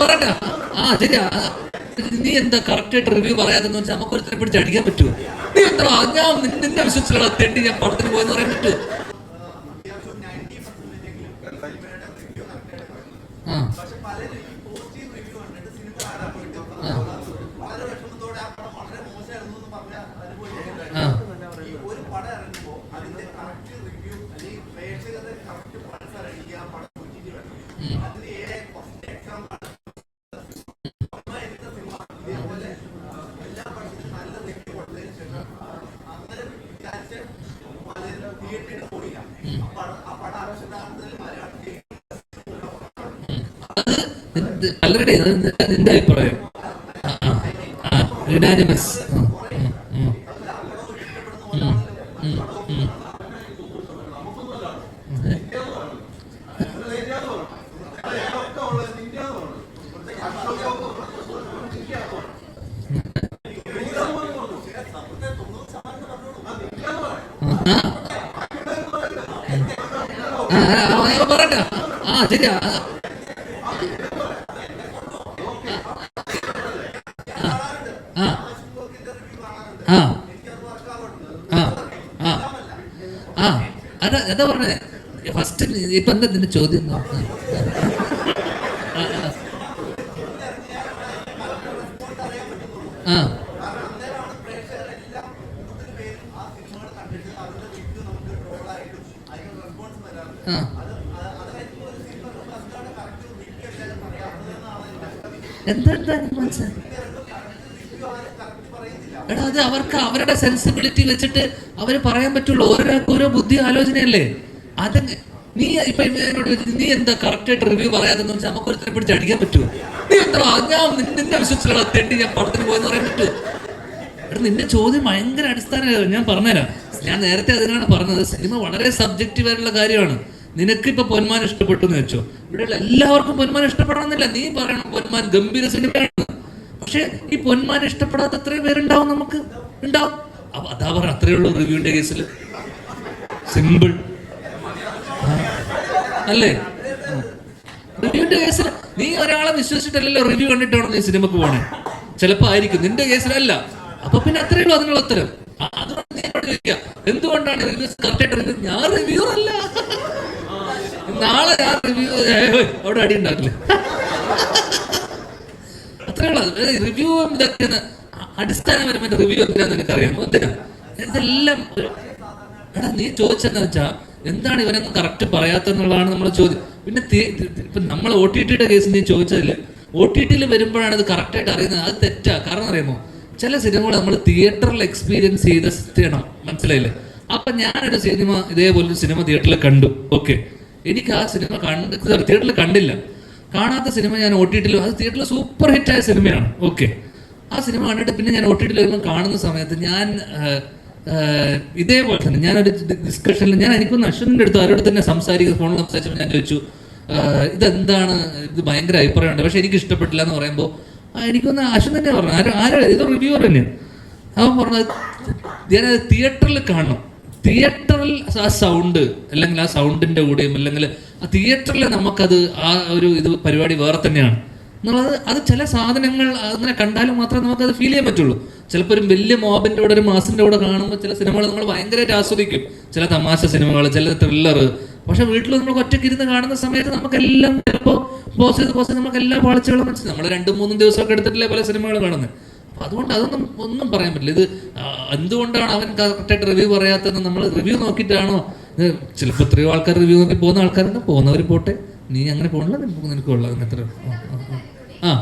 പറയട്ടെ ആ ശരിയാ നീ എന്താ കറക്റ്റ് ആയിട്ട് റിവ്യൂ പറയാതെന്ന് വെച്ചാൽ നമുക്ക് ഒരുത്തരെ പിടിച്ച് അടിക്കാൻ പറ്റുമോ നീ എന്താ ഞാൻ നിന്നെ വിശ്വസിച്ചുള്ള തെണ്ടി ഞാൻ പടത്തിന് പോയെന്ന് പറയാൻ പറ്റുമോ ആ ആ. പലരുടെ നിന്റെ അഭിപ്രായം ആ, ആ, ആ, unanimous. ഉം, ഉം, ഉം. ഉം, ഉം, ഉം. ആ, ആ, ആ, പറയട്ടെ ആ ആ. ആ ആ ആ അതാ പറഞ്ഞേ ഫസ്റ്റ് ഇപ്പൊ എന്താ നിന്റെ ചോദ്യം എന്താ? ആ, ആ. ആ. എടാ അത് അവർക്ക് അവരുടെ സെൻസിബിലിറ്റി വെച്ചിട്ട് അവർ പറയാൻ പറ്റുള്ളൂ. ഓരോ ബുദ്ധി ആലോചനയല്ലേ? അത് നീ ഇപ്പൊ നീ എന്താ കറക്റ്റ് ആയിട്ട് റിവ്യൂ പറയാതെന്ന് വെച്ചാൽ നമുക്ക് ഒരുത്തരെ പിടിച്ച് അടിക്കാൻ പറ്റുമോ നീ എന്താ ഞാൻ നിന്നെ വിശ്വസിച്ചുള്ള തെണ്ടി ഞാൻ പടത്തിന് പോയെന്ന് പറയാൻ പറ്റുമോ നിന്റെ ചോദ്യം ഭയങ്കര അടിസ്ഥാന ഞാൻ പറഞ്ഞുതരാം. ഞാൻ നേരത്തെ അതിനാണ് പറഞ്ഞത്. സിനിമ വളരെ സബ്ജക്റ്റീവ് ആയിട്ടുള്ള കാര്യമാണ്. നിനക്ക് ഇപ്പൊ പൊന്മാൻ ഇഷ്ടപ്പെട്ടു എന്ന് വെച്ചോ? ഇവിടെയുള്ള എല്ലാവർക്കും പൊന്മാൻ ഇഷ്ടപ്പെടണമെന്നില്ല. നീ പറയണം പൊന്മാൻ ഗംഭീര സിനിമയാണ്. പക്ഷെ ഈ പൊന്മാൻ ഇഷ്ടപ്പെടാത്ത അത്രയും പേരുണ്ടാവും നമുക്ക്. ഉണ്ടാവും. അതാ പറ അത്രയുള്ള റിവ്യൂന്റെ കേസിൽ സിമ്പിൾ അല്ലേ? റിവ്യൂന്റെ കേസിൽ നീ ഒരാളെ വിശ്വസിച്ചിട്ടല്ലല്ലോ റിവ്യൂ കണ്ടിട്ടാണോ നീ സിനിമക്ക് പോണേ. ചിലപ്പോ ആയിരിക്കും. നിന്റെ കേസിലല്ല. അപ്പൊ പിന്നെ അത്രേ ഉള്ളൂ അതിനുള്ള ഉത്തരം. അതുകൊണ്ട് നീ എന്നോട് ചോദിക്കുക. എന്തുകൊണ്ടാണ് റിവ്യൂസ് കറക്റ്റ് റിവ്യൂ ഞാൻ റിവ്യൂ അല്ല. നാളെ ഞാൻ റിവ്യൂ അവിടെ അടി ഉണ്ടാക്കില്ല അത്രയുള്ള റിവ്യൂ ഇതൊക്കെ അടിസ്ഥാനപരമായിട്ട് റിവ്യൂ എന്തിനാന്ന് എനിക്കറിയാം എന്തിനാ? ഇതെല്ലാം എടാ നീ ചോദിച്ചെന്ന് വെച്ചാ എന്താണ് ഇവനൊന്നും കറക്റ്റ് പറയാത്തെന്നുള്ളതാണ് നമ്മുടെ ചോദ്യം. പിന്നെ ഇപ്പൊ നമ്മൾ ഒ ടി ടിയുടെ കേസ് നീ ചോദിച്ചതില്ല ഒ ടി ടിയിൽ വരുമ്പോഴാണ് ഇത് കറക്റ്റായിട്ട് അറിയുന്നത്. അത് തെറ്റാ. കാരണം അറിയാമോ? ചില സിനിമകൾ നമ്മൾ തിയേറ്ററിൽ എക്സ്പീരിയൻസ് ചെയ്ത ചെയ്യണം മനസ്സിലായില്ലേ? അപ്പൊ ഞാനൊരു സിനിമ ഇതേപോലെ സിനിമ തിയേറ്ററിൽ കണ്ടു. ഓക്കെ എനിക്ക് ആ സിനിമ കണ്ട് തിയേറ്ററിൽ കണ്ടില്ല. കാണാത്ത സിനിമ ഞാൻ ഒ ടി ടിയിൽ അത് തിയേറ്ററിൽ സൂപ്പർ ഹിറ്റായ സിനിമയാണ്. ഓക്കെ ആ സിനിമ കണ്ടിട്ട് പിന്നെ ഞാൻ ഒ ടി ടിയിൽ വരുമ്പോൾ കാണുന്ന സമയത്ത് ഞാൻ ഇതേപോലെ തന്നെ ഞാനൊരു ഡിസ്കഷനിൽ ഞാൻ എനിക്കൊന്ന് അശ്വിന്റെ അടുത്ത് അവരോട് തന്നെ സംസാരിക്കുന്ന ഫോണിൽ സംസാരിച്ചപ്പോൾ ഞാൻ ചോദിച്ചു ഇതെന്താണ്? ഇത് ഭയങ്കര അഭിപ്രായമുണ്ട്. പക്ഷെ എനിക്ക് ഇഷ്ടപ്പെട്ടില്ല എന്ന് പറയുമ്പോൾ എനിക്കൊന്ന് അശ്വൻ തന്നെ പറഞ്ഞു. ആരോ ആരോ ഇത് റിവ്യൂവർ തന്നെയാണ് അവൻ പറഞ്ഞത് ഞാനത് തിയേറ്ററിൽ കാണണം. തിയേറ്ററിൽ ആ സൗണ്ട് അല്ലെങ്കിൽ ആ സൗണ്ടിന്റെ കൂടെയും അല്ലെങ്കിൽ ആ തിയേറ്ററിൽ നമുക്കത് ആ ഒരു ഇത് പരിപാടി വേറെ തന്നെയാണ്. എന്നുള്ളത് അത് ചില സാധനങ്ങൾ അങ്ങനെ കണ്ടാലും മാത്രമേ അത് ഫീൽ ചെയ്യാൻ പറ്റുള്ളൂ. ചിലപ്പോൾ ഒരു വലിയ മോബിന്റെ കൂടെ ഒരു മാസിന്റെ കൂടെ കാണുമ്പോൾ ചില സിനിമകൾ നമ്മൾ ഭയങ്കരമായിട്ട് ആസ്വദിക്കും ചില തമാശ സിനിമകൾ ചില ത്രില്ലർ പക്ഷെ വീട്ടിൽ നമ്മൾ ഒറ്റയ്ക്ക് ഇരുന്ന് കാണുന്ന സമയത്ത് നമുക്കെല്ലാം ചിലപ്പോൾ പോസ് ചെയ്ത് പോസ് ചെയ്ത് നമുക്ക് എല്ലാ പാളിച്ചകളും മനസ്സിലാവും. നമ്മൾ രണ്ടും മൂന്നും ദിവസമൊക്കെ എടുത്തിട്ടില്ലേ പല സിനിമകൾ കാണുന്നത് അതുകൊണ്ട് അതൊന്നും ഒന്നും പറയാൻ പറ്റില്ല. ഇത് എന്തുകൊണ്ടാണ് അവൻ കറക്റ്റായിട്ട് റിവ്യൂ പറയാത്തതെന്ന് നമ്മൾ റിവ്യൂ നോക്കിയിട്ടാണോ? ചിലപ്പോൾ എത്രയോ ആൾക്കാർ റിവ്യൂ നോക്കി പോകുന്ന ആൾക്കാരുണ്ട്. പോകുന്നവർ പോട്ടെ. നീ അങ്ങനെ പോകണില്ല നിനക്ക് അങ്ങനത്തെ ആ